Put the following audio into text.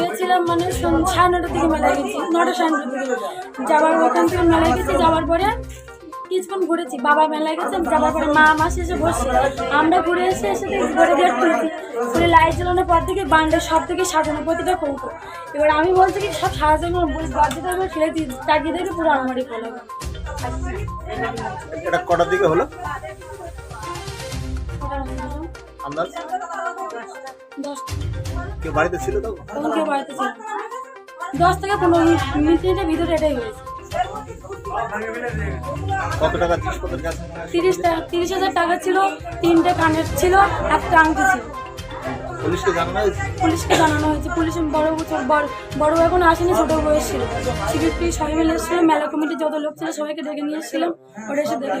গেছিলাম মানে সাড়ে নটার দিকে মেলায় গেছি নটা সাড়ে নটার দিকে যাবার ওখান থেকে মেলায় গেছি যাওয়ার পরে কিছুক্ষণ ঘুরেছি বাবা মেলায় গেছে যাওয়ার পরে মা মাসি এসে বসছে। আমরা ঘুরে এসে এসে ঘরে গেট খুলেছি খুলে লাইট জ্বালানোর পর থেকে বান্ডের সব থেকে সাজানো প্রতিটা কৌটো এবার আমি বলছি কি সব সাজানো দরজাটা এবার ফেলে দিই তাকিয়ে দেখি পুরো আলমারি খোলা। এটা কটার দিকে হলো? আন্দাজ? দশ। কেউ বাড়িতে ছিল তো কেউ বাড়িতে ছিল। দশ থেকে পনেরো মিনিট মিনিটের ভিতরে এটাই হয়েছে। কত টাকা তিরিশ টাকা তিরিশ হাজার টাকা ছিল তিনটে কানের ছিল একটা আংটি ছিল। পুলিশকে জানানো হয়েছে? পুলিশকে জানানো হয়েছে। পুলিশ বড় বছর বড় বড় এখন আসেনি ছোট বয়স ছিল সিকিউরিটি সবাই মিলে এসেছিল মেলা কমিটির যত লোক ছিল সবাইকে ডেকে নিয়ে এসেছিলাম ওরা এসে দেখে